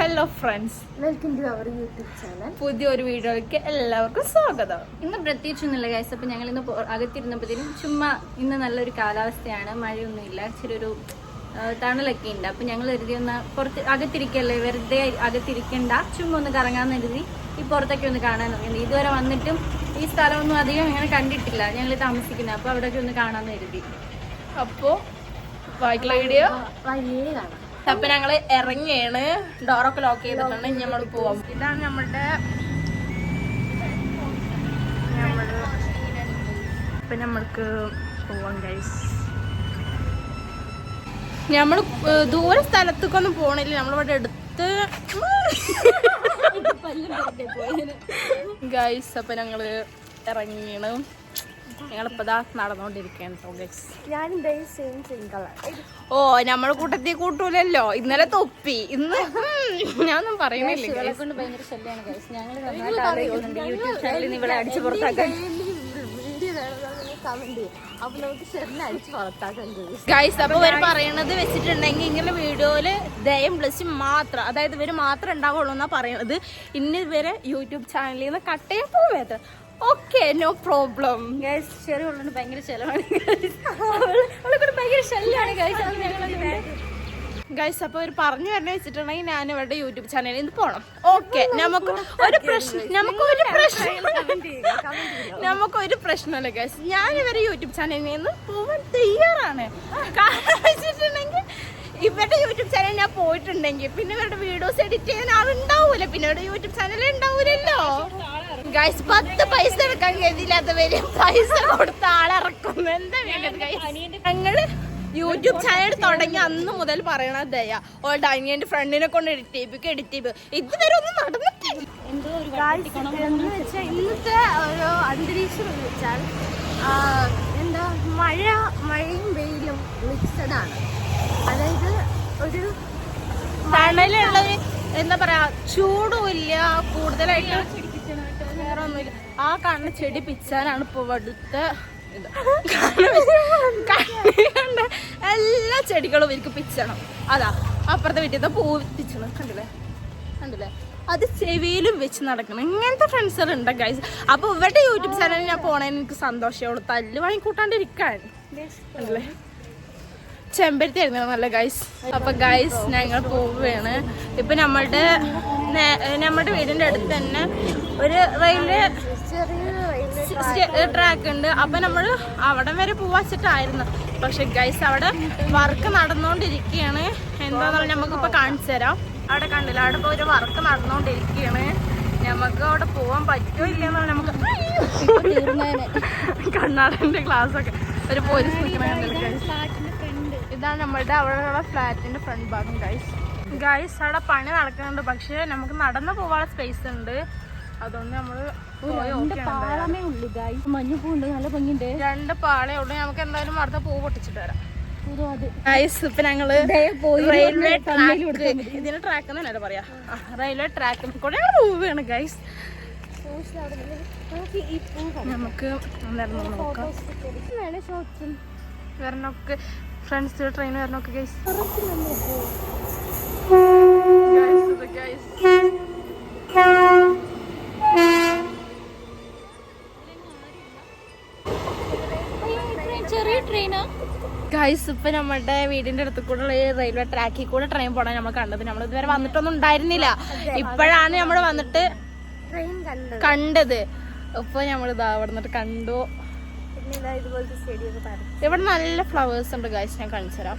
Hello friends welcome to our YouTube channel പുതിയൊരു വീഡിയോയ്ക്ക് എല്ലാവർക്കും സ്വാഗതം. ഇന്ന് പ്രത്യേകിച്ചൊന്നുമില്ല ഗൈസ് അപ്പം ഞങ്ങൾ ഇന്ന് അകത്തിരുന്നപ്പോഴത്തേനും ചുമ്മാ ഇന്ന് നല്ലൊരു കാലാവസ്ഥയാണ്. മഴയൊന്നുമില്ല ചെറിയൊരു തണലൊക്കെ ഉണ്ട്. അപ്പം ഞങ്ങൾ കരുതി ഒന്ന് പുറത്ത് അകത്തിരിക്കല്ലേ? വെറുതെ അകത്തിരിക്കണ്ട. ചുമ്മാ ഒന്ന് കറങ്ങാൻ കരുതി ഈ പുറത്തൊക്കെ ഒന്ന് കാണാൻ തുടങ്ങി ഇതുവരെ വന്നിട്ടും ഈ സ്ഥലമൊന്നും അധികം ഇങ്ങനെ കണ്ടിട്ടില്ല. ഞങ്ങൾ താമസിക്കുന്നത്. അപ്പോൾ അവിടെയൊക്കെ ഒന്ന് കാണാമെന്ന് കരുതി. അപ്പോ ബാക്കിയുള്ള വീഡിയോ വഴിയേ കാണാം. അപ്പൊ ഞങ്ങൾ ഇറങ്ങിയാണ് ഡോറൊക്കെ ലോക്ക് ചെയ്തിട്ടുണ്ട് ഇനി നമ്മൾ പോവാം. ഇതാണ് നമ്മളുടെ നമ്മൾ ഇപ്പൊ നമ്മൾക്ക് പോവാം ഗൈസ് നമ്മൾ ദൂര സ്ഥലത്തേക്കൊന്നും പോണില്ല. നമ്മളിവിടെ എടുത്ത് ഗൈസ് അപ്പൊ ഞങ്ങൾ ഇറങ്ങിയാണ് ഞങ്ങളിപ്പതാ നടന്നുകൊണ്ടിരിക്കുകയാണ് കേട്ടോ ഗൈസ് ഞാനും സെയിം സെയിം കളർ ഓ നമ്മുടെ കൂട്ടത്തിൽ കൂട്ടൂലല്ലോ. ഇന്നലെ തൊപ്പി. ഇന്ന് ഞാനൊന്നും പറയുന്നില്ല ഗൈസ് അപ്പൊ ഇവർ പറയണത് വെച്ചിട്ടുണ്ടെങ്കിൽ ഇങ്ങനെ വീഡിയോയിൽ ദയം പ്ലസ് മാത്രം അതായത് ഇവർ മാത്രം ഉണ്ടാവുള്ളൂ എന്നാ പറയണത് ഇന്ന് ഇവരെ യൂട്യൂബ് ചാനലിൽ നിന്ന് കട്ട് ചെയ്യാൻ പോവേത് ഓക്കെ നോ പ്രോബ്ലം ഗൈസ് ചെറിയ ഉള്ളത് ഭയങ്കര ചെലവാണ്. അവൾ കൊണ്ട് ഭയങ്കര ശല്യമാണ് ഗൈസ് അത് ഞങ്ങൾ ഗൈസ് അപ്പൊ ഒരു പറഞ്ഞു തരണ വെച്ചിട്ടുണ്ടെങ്കിൽ ഞാൻ ഇവരുടെ യൂട്യൂബ് ചാനലിൽ നിന്ന് പോണം. ഓക്കെ നമുക്ക് ഒരു പ്രശ്നം നമുക്ക് ഒരു പ്രശ്നം നമുക്ക് ഒരു പ്രശ്നമല്ല ഗൈസ് ഞാൻ ഇവരെ യൂട്യൂബ് ചാനലിൽ നിന്ന് പോവാൻ തയ്യാറാണ്. കാരണം വെച്ചിട്ടുണ്ടെങ്കിൽ ഇവരുടെ യൂട്യൂബ് ചാനൽ ഞാൻ പോയിട്ടുണ്ടെങ്കിൽ പിന്നെ ഇവരുടെ വീഡിയോസ് എഡിറ്റ് ചെയ്യാൻ ആളുണ്ടാവൂല. പിന്നെ ഇവരുടെ യൂട്യൂബ് ചാനൽ ഉണ്ടാവൂലല്ലോ. ഗൈസ് പത്ത് പൈസ എടുക്കാൻ ഗതിയില്ലാത്തവര് പൈസ കൊടുത്ത ആളിറക്കുന്നു എന്താ വേണ്ടത് ഞങ്ങൾ യൂട്യൂബ് ചാനൽ തുടങ്ങി അന്ന് മുതൽ പറയണ ദയ. ഓളുടെ അനിയന്റെ ഫ്രണ്ടിനെ കൊണ്ട് എഡിറ്റ് ചെയ്യിപ്പിക്കും എഡിറ്റ് ചെയ്യും ഇതുവരെ ഒന്നും നടന്നിട്ടില്ല. ഇന്നത്തെ ഒരു അന്തരീക്ഷം എന്ന് വെച്ചാൽ എന്താ മഴ മഴയും വെയിലും മിക്സഡ് ആണ്. അതായത് ഒരു തണലുള്ള എന്താ പറയാ ചൂടും ഇല്ല കൂടുതലായിട്ട് വേറെ ആ കാണുന്ന ചെടി പിച്ചാനാണ് ഇപ്പൊ ഇവിടുത്തെ എല്ലാ ചെടികളും എനിക്ക് പിച്ചണം. അതാ അപ്പുറത്തെ വീട്ടിൽ പൂ പിച്ചണം. കണ്ടില്ലേ? കണ്ടില്ലേ? അത് ചെവിയിലും വെച്ച് നടക്കണം. ഇങ്ങനത്തെ ഫ്രണ്ട്സുകൾ ഉണ്ട് ഗൈസ് അപ്പൊ ഇവരുടെ യൂട്യൂബ് ചാനലിൽ ഞാൻ പോണേന് എനിക്ക് സന്തോഷമുള്ളൂ തല്ല് വാങ്ങിക്കൂട്ടാണ്ടിരിക്കാൻ കണ്ടില്ലേ? ചെമ്പരത്തി ആയിരുന്നു നല്ല ഗൈസ് അപ്പൊ ഗൈസ് ഞങ്ങൾ പോവുകയാണ്. ഇപ്പൊ നമ്മളുടെ നമ്മുടെ വീടിന്റെ അടുത്ത് തന്നെ ഒരു റെയിൽവേ ട്രാക്ക് ഉണ്ട്. അപ്പൊ നമ്മൾ അവിടെ വരെ പോവാച്ചിട്ടായിരുന്നു പക്ഷെ ഗൈസ് അവിടെ വർക്ക് നടന്നുകൊണ്ടിരിക്കുകയാണ് എന്താന്നു നമുക്ക് ഇപ്പൊ കാണിച്ചു തരാം. അവിടെ കണ്ടില്ല അവിടെ ഇപ്പൊ ഒരു വർക്ക് നടന്നുകൊണ്ടിരിക്കുകയാണ് നമുക്ക് അവിടെ പോവാൻ പറ്റുമോ ഇല്ലെന്നാണ് നമുക്ക് കണ്ണാടന്റെ ക്ലാസ് ഒക്കെ. ഒരു പോലീസ് നിൽക്കണ ഇതാണ് നമ്മളുടെ അവിടെയുള്ള ഫ്ലാറ്റിന്റെ ഫ്രണ്ട് ഭാഗം ഗൈസ് ഗൈസ് അവിടെ പണി നടക്കുന്നുണ്ട്. പക്ഷെ നമുക്ക് നടന്നു പോവാനുള്ള സ്പേസ് ഉണ്ട്. അതുകൊണ്ട് നമ്മൾ പാളമേ ഉള്ളു മഞ്ഞ പൂണ്ട് നല്ല രണ്ട് പാളേ ഉള്ളൂ. നമുക്ക് എന്തായാലും അടുത്ത പൂ പൊട്ടിച്ചിട്ട് വരാം. ഗൈസ് ഇപ്പൊ ഞങ്ങൾ റെയിൽവേ ട്രാക്ക് ഇതിന് ട്രാക്ക് എന്നല്ലേ പറയാ? റെയിൽവേ ട്രാക്കിൽ കൂടെ ഞങ്ങൾ പോവുകയാണ് ഗൈസ് നമുക്ക് നോക്കാം. വരണമൊക്കെ ഫ്രണ്ട്സ് ട്രെയിൻ വരണമൊക്കെ ഗൈസ് ഗൈസ് ചെറിയ ട്രെയിനാ ഗൈസ് ഇപ്പൊ നമ്മുടെ വീടിന്റെ അടുത്ത് കൂടെ റെയിൽവേ ട്രാക്കിൽ കൂടെ ട്രെയിൻ പോകണം നമ്മൾ കണ്ടത്. നമ്മൾ ഇതുവരെ വന്നിട്ടൊന്നും ഉണ്ടായിരുന്നില്ല. ഇപ്പോഴാണ് നമ്മൾ വന്നിട്ട് കണ്ടത്. ഇപ്പൊ നമ്മൾ ഇതാ അവിടെ നിന്നിട്ട് കണ്ടു. പിന്നെ ഇതാ ഇതുപോലത്തെ പറഞ്ഞു ഇവിടെ നല്ല ഫ്ലവേഴ്സ് ഉണ്ട് ഗൈസ് ഞാൻ കാണിച്ചു തരാം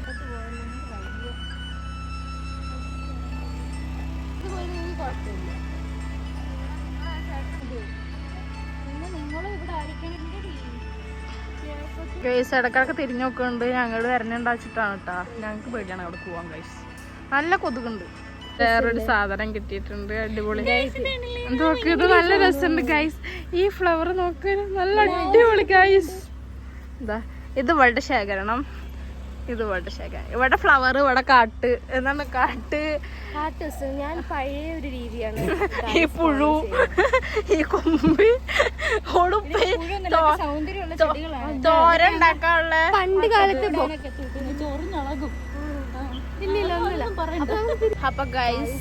ഗൈസ് ഇടക്കിടക്ക് തിരിഞ്ഞു നോക്കുന്നുണ്ട് ഞങ്ങൾ വരണുണ്ടാച്ചിട്ടാണ് കേട്ടാ ഞങ്ങൾക്ക് പേടിയാണ് അവിടെ പോവാൻ ഗൈസ് നല്ല കൊതുകുണ്ട്. വേറൊരു സാധനം കിട്ടിയിട്ടുണ്ട് അടിപൊളി. നോക്ക് ഇത് നല്ല രസമുണ്ട് ഗൈസ് ഈ ഫ്ലവർ നോക്ക് നല്ല അടിപൊളി ഗൈസ് ഇതാ ഇത് ഇവളുടെ ശേഖരണം. ഇത് ഇവളുടെ ശേഖരണം. ഇവിടെ ഫ്ലവർ ഇവിടെ കാട്ട്. എന്താണ് കാട്ട്? കാട്ടസ് ഞാൻ പഴയ ഒരു രീതിയാണ് ഈ പുഴു. ഈ കൊമ്പ്. തോര ഉണ്ടാക്കാനുള്ള പണ്ട് കാലത്ത് അപ്പൊ ഗൈസ്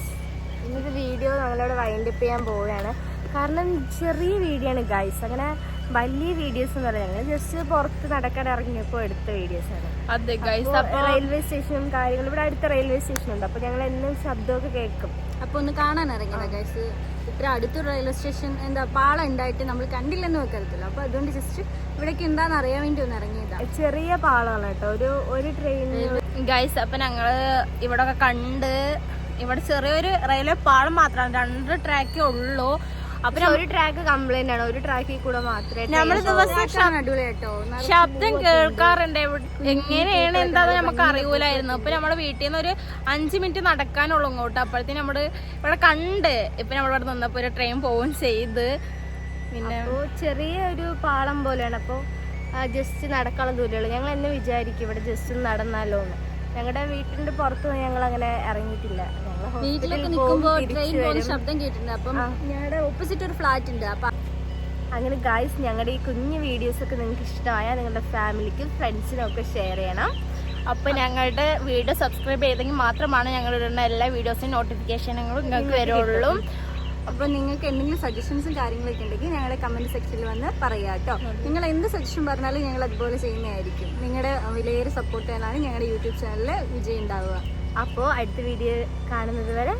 ഇന്നത്തെ വീഡിയോ ഞങ്ങളിവിടെ വൈൻഡപ്പ് ചെയ്യാൻ പോവുകയാണ്. കാരണം ചെറിയ വീഡിയോ ആണ് ഗൈസ് അങ്ങനെ വലിയ വീഡിയോസ് എന്ന് പറയുന്നത് ജസ്റ്റ് പുറത്ത് നടക്കാൻ ഇറങ്ങിയപ്പോൾ എടുത്ത വീഡിയോസ് ആണ്. അതെ ഗൈസ് അപ്പൊ റെയിൽവേ സ്റ്റേഷനും കാര്യങ്ങളും ഇവിടെ അടുത്ത റെയിൽവേ സ്റ്റേഷൻ ഉണ്ട്. അപ്പൊ ഞങ്ങൾ എന്നും ശബ്ദമൊക്കെ കേൾക്കും. അപ്പൊ ഒന്ന് കാണാൻ ഇറങ്ങിയതാ ഗൈസ് ഇത്ര അടുത്തൊരു റെയിൽവേ സ്റ്റേഷൻ എന്താ പാളം ഉണ്ടായിട്ട് നമ്മൾ കണ്ടില്ലെന്ന് വെക്കരുതല്ലോ അപ്പൊ അതുകൊണ്ട് ജസ്റ്റ് ഇവിടേക്ക് എന്താന്ന് അറിയാൻ വേണ്ടി ഒന്ന് ഇറങ്ങിയതാ. ചെറിയ പാളമാണ് കേട്ടോ. ഒരു ഒരു ട്രെയിൻ ഗൈസ് അപ്പൊ ഞങ്ങൾ ഇവിടെ കണ്ട് ഇവിടെ ചെറിയൊരു റെയിൽവേ പാളം മാത്രമാണ്. രണ്ട് ട്രാക്കേ ഉള്ളൂ. അപ്പൊ ഒരു ട്രാക്ക് കംപ്ലൈന്റ് ആണ്. ഒരു ട്രാക്കിൽ കൂടെ മാത്രമേ നമ്മൾ ദിവസം ശബ്ദം കേൾക്കാറുണ്ട്. എങ്ങനെയാണ് എന്താന്ന് നമുക്ക് അറിയൂലായിരുന്നു. അപ്പൊ നമ്മുടെ വീട്ടിൽ നിന്ന് ഒരു അഞ്ചു മിനിറ്റ് നടക്കാനുള്ളൂ ഇങ്ങോട്ട്. അപ്പോഴത്തേന് നമ്മൾ ഇവിടെ കണ്ട് ഇപ്പൊ നമ്മളിവിടെ നിന്നപ്പോ ഒരു ട്രെയിൻ പോവുകയും ചെയ്ത്. പിന്നെ ചെറിയ ഒരു പാളം പോലെയാണ്. അപ്പോൾ ജസ്റ്റ് നടക്കാനുള്ള ദൂരമുള്ളൂ ഞങ്ങൾ എന്നെ വിചാരിക്കും ഇവിടെ ജസ്റ്റ് നടന്നാലോന്ന്. നടന്നാലോ എന്ന് ഞങ്ങളുടെ വീട്ടിന്റെ പുറത്തൊന്നും ഞങ്ങൾ അങ്ങനെ ഇറങ്ങിയിട്ടില്ല. വീട്ടിലൊക്കെ നിൽക്കുമ്പോ ട്രെയിൻ പോകുന്ന ശബ്ദം കേട്ടിട്ടുണ്ട്. അപ്പം ഞങ്ങളുടെ ഓപ്പോസിറ്റ് ഒരു ഫ്ലാറ്റ് ഉണ്ട്. അപ്പൊ അങ്ങനെ ഗായ്സ് ഞങ്ങളുടെ ഈ കുഞ്ഞു വീഡിയോസ് ഒക്കെ നിങ്ങൾക്ക് ഇഷ്ടമായാൽ നിങ്ങളുടെ ഫാമിലിക്കും ഫ്രണ്ട്സിനും ഒക്കെ ഷെയർ ചെയ്യണം. അപ്പൊ ഞങ്ങളുടെ വീഡിയോ സബ്സ്ക്രൈബ് ചെയ്തെങ്കിൽ മാത്രമാണ് ഞങ്ങൾ ഇടുന്ന എല്ലാ വീഡിയോസിനും നോട്ടിഫിക്കേഷനുകളും നിങ്ങൾക്ക് വരുള്ളൂ. അപ്പൊ നിങ്ങൾക്ക് എന്തെങ്കിലും സജഷൻസും കാര്യങ്ങളൊക്കെ ഉണ്ടെങ്കിൽ ഞങ്ങളുടെ കമന്റ് സെക്ഷനിൽ വന്ന് പറയാം കേട്ടോ നിങ്ങൾ എന്ത് സജഷൻ പറഞ്ഞാലും ഞങ്ങൾ അതുപോലെ ചെയ്യുന്നതായിരിക്കും. നിങ്ങളുടെ വിലയേറെ സപ്പോർട്ട് ചെയ്യാനാണ് ഞങ്ങളുടെ യൂട്യൂബ് ചാനലിൽ വിജയം ഉണ്ടാവുക. അപ്പോൾ അടുത്ത വീഡിയോ കാണുന്നത് വരെ